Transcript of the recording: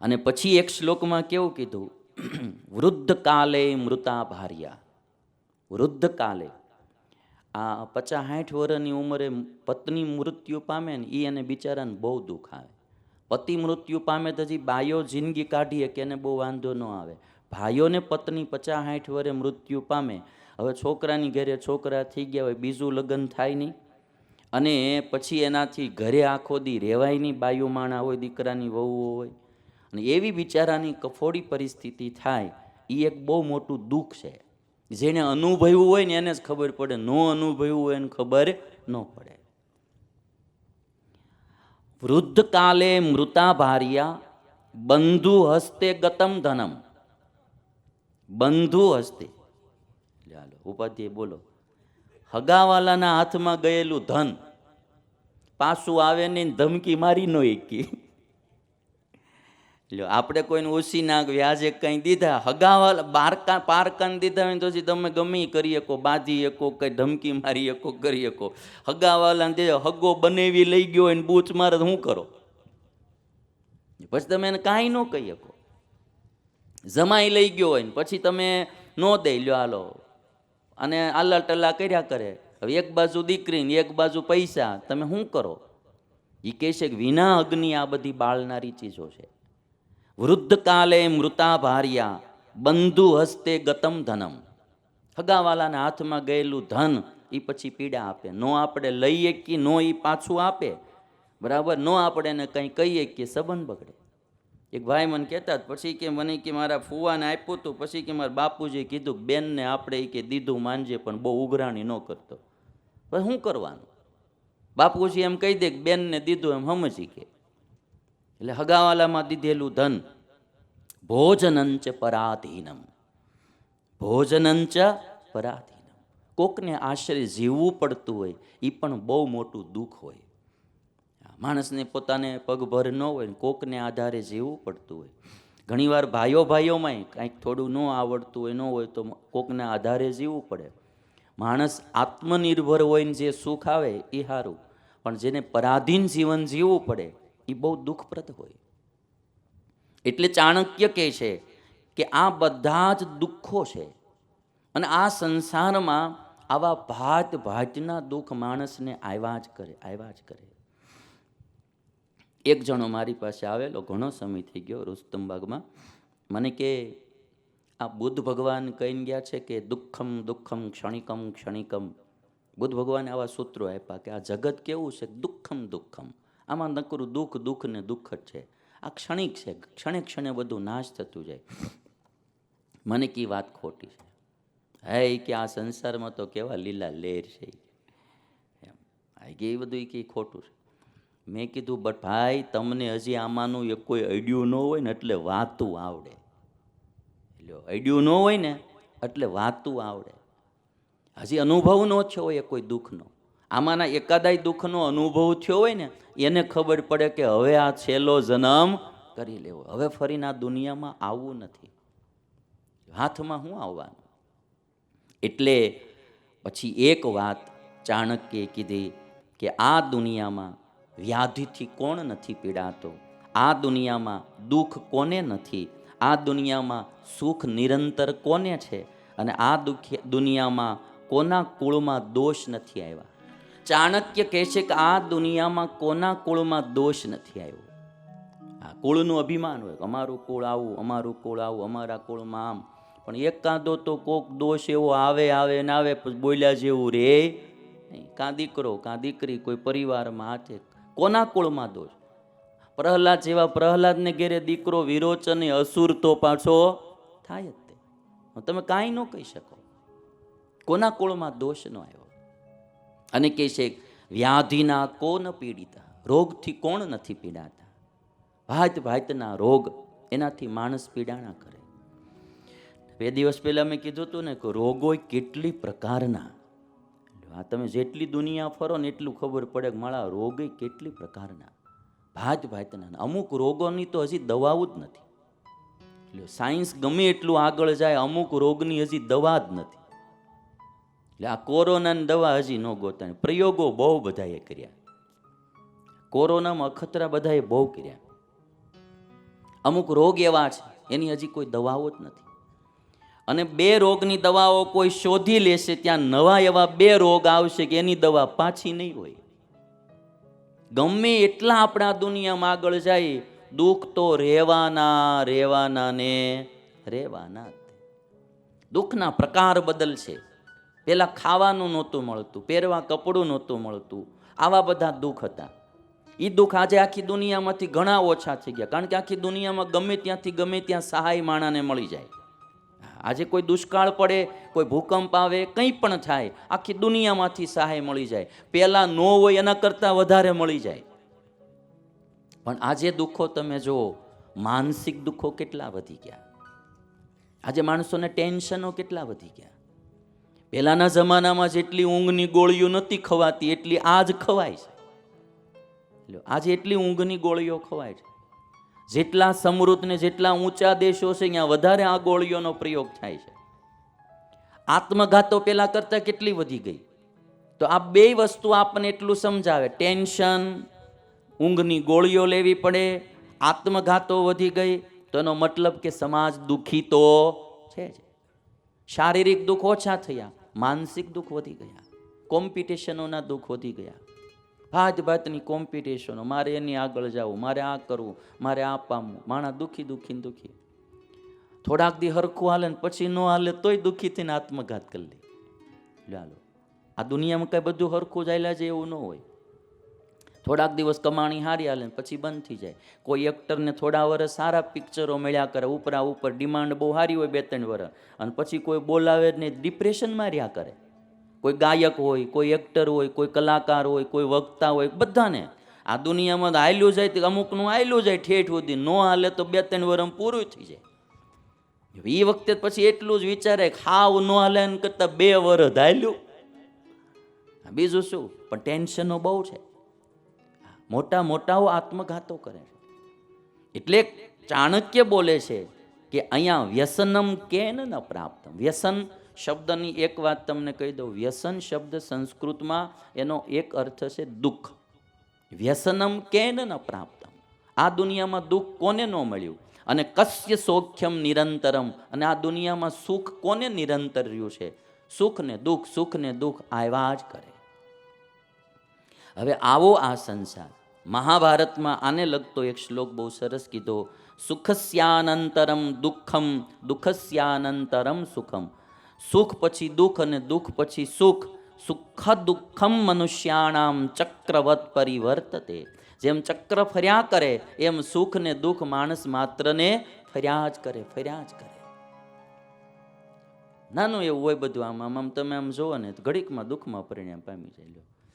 અને પછી એક શ્લોકમાં કેવું કીધું? વૃદ્ધ કાલે મૃતા ભાર્યા. વૃદ્ધ કાલે. આ પચાસ સાઠ વર્ષની ઉંમરે પત્ની મૃત્યુ પામે ને એ એને બિચારાને બહુ દુઃખ આવે. પતિ મૃત્યુ પામે તો હજી બાયો જિંદગી કાઢીએ કે એને બહુ વાંધો ન આવે. ભાઈઓને પત્ની પચાસ સાઠ વર્ષે મૃત્યુ પામે. હવે છોકરાની ઘરે છોકરા થઈ ગયા હોય, બીજું લગ્ન થાય નહીં. અને પછી એનાથી ઘરે આખો દી રહેવાય નહીં. બાયું માણા હોય, દીકરાની વહુ હોય. અને એવી બિચારાની કફોડી પરિસ્થિતિ થાય એ એક બહુ મોટું દુઃખ છે. જેને અનુભવ્યું હોય ને એને જ ખબર પડે, ન અનુભવ્યું હોય એને ખબર ન પડે. વૃદ્ધ કાલે મૃતા ભાર્યા, બંધુ હસ્તે ગતમ ધનમ. બંધુ હસ્તે. ચાલો, ઉપાધ્યાય બોલો. હગાવાલાના હાથમાં ગયેલું ધન. પાછું આવે ને ધમકી મારી નો એકી. લ્યો, આપણે કોઈને ઓછી ના વ્યાજે કંઈ દીધા હગાવાલા બારકા, પારકાન દીધા હોય તો તમે ગમે કરી શકો, બાંધી શકો, કંઈ ધમકી મારી શકો, કરી શકો. હગાવાલાને જે હગો બનેવી લઈ ગયો હોય ને બૂચ મારે શું કરો? પછી તમે એને કાંઈ ન કહી શકો. જમાઈ લઈ ગયો હોય ને પછી તમે નો દઈ લ્યો, હાલો. અને આલા ટલ્લા કર્યા કરે. હવે એક બાજુ દીકરી ને એક બાજુ પૈસા, તમે શું કરો? એ કહે છે કે વિના અગ્નિ આ બધી બાળનારી ચીજો છે. વૃદ્ધ કાલે મૃતા ભાર્યા બંધુ હસ્તે ગતમ ધનમ. હગાવાલાના હાથમાં ગયેલું ધન એ પછી પીડા આપે. નો આપણે લઈએ કે નો એ પાછું આપે? બરાબર? નો આપણે એને કંઈ કહીએ કે સંબંધ બગડે? એક ભાઈ મને કહેતા હતા, પછી કે મને કે મારા ફુવાને આપ્યું હતું પછી કે મારા બાપુજીએ કીધું કે બેનને આપણે એ કે દીધું માનજે પણ બહુ ઉઘરાણી ન કરતો. પણ શું કરવાનું? બાપુજી એમ કહી દે કે બેનને દીધું એમ સમજી કે. એટલે હગાવાલામાં દીધેલું ધન ભોજનંચ પરાધીનમ. ભોજનંચ પરાધીનમ. કોકને આશ્રય જીવવું પડતું હોય એ પણ બહુ મોટું દુઃખ હોય. માણસને પોતાને પગભર ન હોય કોકને આધારે જીવવું પડતું હોય. ઘણીવાર ભાઈઓ ભાઈઓમાંય કાંઈક થોડું ન આવડતું હોય, ન હોય તો કોકને આધારે જીવવું પડે. માણસ આત્મનિર્ભર હોય જે સુખ આવે એ સારું પણ જેને પરાધીન જીવન જીવવું પડે એ બહુ દુઃખપ્રદ હોય. એટલે ચાણક્ય કહે છે કે આ બધા જ દુઃખો છે અને આ સંસારમાં આવા ભાત ભાતના દુઃખ માણસને આવ્યા જ કરે, આવ્યા જ કરે. એક જણો મારી પાસે આવેલો, ઘણો સમય થઈ ગયો રુસ્તમબાગમાં મને કે, આ બુદ્ધ ભગવાન કહીને ગયા છે કે દુઃખમ દુઃખમ, ક્ષણિકમ ક્ષણિકમ. બુદ્ધ ભગવાને આવા સૂત્રો આપ્યા કે આ જગત કેવું છે? દુઃખમ દુઃખમ. આમાં નકરું દુઃખ દુઃખ ને દુઃખ જ છે. આ ક્ષણિક છે. ક્ષણે ક્ષણે બધું નાશ થતું જાય. મને કી વાત ખોટી છે? હે કે આ સંસારમાં તો કેવા લીલા લેર છે. એમ. કે એ બધું એ કે ખોટું છે. મેં કીધું, બટ ભાઈ, તમને હજી આમાંનું એક કોઈ અડ્યું ન હોય ને એટલે વાતું આવડે. એટલે અડ્યું ન હોય ને એટલે વાતું આવડે. હજી અનુભવ ન થયો હોય કોઈ દુઃખનો આમાંના એકાદાય દુઃખનો અનુભવ થયો હોય ને, એને ખબર પડે કે હવે આ છેલ્લો જન્મ કરી લેવો. હવે ફરીને આ દુનિયામાં આવવું નથી. હાથમાં શું આવવાનું? એટલે પછી એક વાત ચાણક્યે કીધી કે આ દુનિયામાં વ્યાધિથી કોણ નથી પીડાતો? આ દુનિયામાં દુઃખ કોને નથી? આ દુનિયામાં સુખ નિરંતર કોને છે? અને આ દુઃખ દુનિયામાં કોના કુળમાં દોષ નથી આવ્યા? ચાણક્ય કહે છે કે આ દુનિયામાં કોના કુળમાં દોષ નથી આવ્યો? આ કુળનું અભિમાન હોય અમારું કુળ આવું, અમારું કુળ આવું, અમારા કુળમાં આમ. પણ એકાદો તો કોક દોષ એવો આવે આવે ને આવે બોલ્યા જેવું રે નહીં. કાં દીકરો, કાં દીકરી, કોઈ પરિવારમાં હાથે કોના કુળમાં દોષ? પ્રહલાદ જેવા પ્રહલાદને ઘેરે દીકરો વિરોચન અસુર તો પાછો થાય જ તે. તમે કાંઈ ન કહી શકો. કોના કુળમાં દોષ ન આવ્યો? અને કહે છે, વ્યાધિના કોન પીડિતા? રોગથી કોણ નથી પીડાતા? ભાત ભાતના રોગ એનાથી માણસ પીડાણા કરે. બે દિવસ પહેલાં મેં કીધું હતું ને કે રોગો કેટલી પ્રકારના? આ તમે જેટલી દુનિયા ફરો ને એટલું ખબર પડે કે મારા રોગ કેટલી પ્રકારના? ભાત ભાતના અમુક રોગોની તો હજી દવાઓ જ નથી. એટલે સાયન્સ ગમે એટલું આગળ જાય, અમુક રોગની હજી દવા જ નથી. એટલે આ કોરોનાની દવા હજી ન ગોતાણી પ્રયોગો બહુ બધાએ કર્યા. કોરોનામાં અખતરા બધાએ બહુ કર્યા. અમુક રોગ એવા છે, એની હજી કોઈ દવાઓ જ નથી. અને બે રોગની દવાઓ કોઈ શોધી લેશે ત્યાં નવા એવા બે રોગ આવશે કે એની દવા પાછી નહીં હોય. ગમે એટલા આપણા દુનિયામાં આગળ જાય, દુઃખ તો રહેવાના રહેવાના ને રહેવાના દુઃખના પ્રકાર બદલશે. પહેલાં ખાવાનું નહોતું મળતું, પહેરવા કપડું નહોતું મળતું. આવા બધા દુઃખ હતા. એ દુઃખ આજે આખી દુનિયામાંથી ઘણા ઓછા થઈ ગયા, કારણ કે આખી દુનિયામાં ગમે ત્યાંથી ગમે ત્યાં સહાય માણાને મળી જાય. આજે કોઈ દુષ્કાળ પડે, કોઈ ભૂકંપ આવે, કંઈ પણ થાય, આખી દુનિયામાંથી સહાય મળી જાય. પહેલાં ન હોય એના કરતાં વધારે મળી જાય. પણ આજે દુઃખો તમે જુઓ, માનસિક દુઃખો કેટલા વધી ગયા. આજે માણસોને ટેન્શનો કેટલા વધી ગયા. પહેલાંના જમાનામાં જેટલી ઊંઘની ગોળીઓ નહોતી ખવાતી, એટલી આજ ખવાય છે. એટલે આજે એટલી ઊંઘની ગોળીઓ ખવાય છે. જેટલા સમૃદ્ધ ને જેટલા ઊંચા દેશો છે, ત્યાં વધારે આ ગોળીઓનો પ્રયોગ થાય છે. આત્મઘાતો પહેલાં કરતાં કેટલી વધી ગઈ? તો આ બે વસ્તુ આપણને એટલું સમજાવે. ટેન્શન, ઊંઘની ગોળીઓ લેવી પડે, આત્મઘાતો વધી ગઈ, તો એનો મતલબ કે સમાજ દુઃખી તો છે જ. શારીરિક દુઃખ ઓછા થયા. માનસિક દુઃખ વધી ગયા. કોમ્પિટિશનોના દુઃખ વધી ગયા. ભાત ભાતની કોમ્પિટિશનો, મારે એની આગળ જવું, મારે આ કરવું, મારે આ પામવું, માણા દુઃખી દુઃખીને દુઃખી. થોડાક દી હરખું હાલે ને પછી ન હાલે તોય દુઃખી થઈને આત્મઘાત કરી લે. ચાલો આ દુનિયામાં કાંઈ બધું હરખું ચાલ્યા છે એવું ન હોય. થોડાક દિવસ કમાણી હારી હાલે પછી બંધ થઈ જાય. કોઈ એક્ટરને થોડા વર્ષ સારા પિક્ચરો મળ્યા કરે, ઉપરા ઉપર ડિમાન્ડ બહુ સારી હોય બે ત્રણ વર્ષ અને પછી કોઈ બોલાવે ને ડિપ્રેશનમાં રહ્યા કરે. કોઈ ગાયક હોય, કોઈ એક્ટર હોય, કોઈ કલાકાર હોય, કોઈ વક્તા હોય, બધાને. આ દુનિયામાં હાલ્યું જાય તો અમુકનું હાલ્યું જાય ઠેઠ સુધી ન હાલે તો બે ત્રણ વર્ષ પૂરું થઈ જાય. એ વખતે પછી એટલું જ વિચારે હાવ ન હાલે કરતાં બે વર્ષ હાલ્યું બીજું શું? પણ ટેન્શનો બહુ છે. મોટા મોટાઓ આત્મઘાતો કરે છે. એટલે ચાણક્ય બોલે છે કે અહીંયા વ્યસનમ કેન ન પ્રાપ્ત વ્યસન શબ્દની એક વાત તમને કહી દઉં. વ્યસન શબ્દ સંસ્કૃતમાં એનો એક અર્થ છે દુઃખ. વ્યસનમ કેન ન પ્રાપ્ત આ દુનિયામાં દુઃખ કોને ન મળ્યું? અને કસ્ય સૌખ્યમ નિરંતરમ. અને આ દુનિયામાં સુખ કોને નિરંતર રહ્યું છે? સુખ ને દુઃખ સુખ ને દુઃખ આવ્યા જ કરે. હવે આવો આ સંસાર. મહાભારતમાં આને લગતો એક શ્લોક બહુ સરસ કીધો, સુખસ્યાનંતરમ દુઃખમ, દુઃખસ્યાનંતરમ સુખમ. સુખ પછી દુઃખ અને દુઃખ પછી સુખ. સુખ દુઃખમ મનુષ્યાણામ ચક્રવત પરિવર્તતે. જેમ ચક્ર ફર્યા કરે, એમ સુખ ને દુઃખ માણસ માત્રને ફર્યા જ કરે, ફર્યા જ કરે. નાનું એવું હોય બધું આમ આમ તમે આમ જુઓ ને ઘડીકમાં દુઃખમાં પરિણામ પામી જાય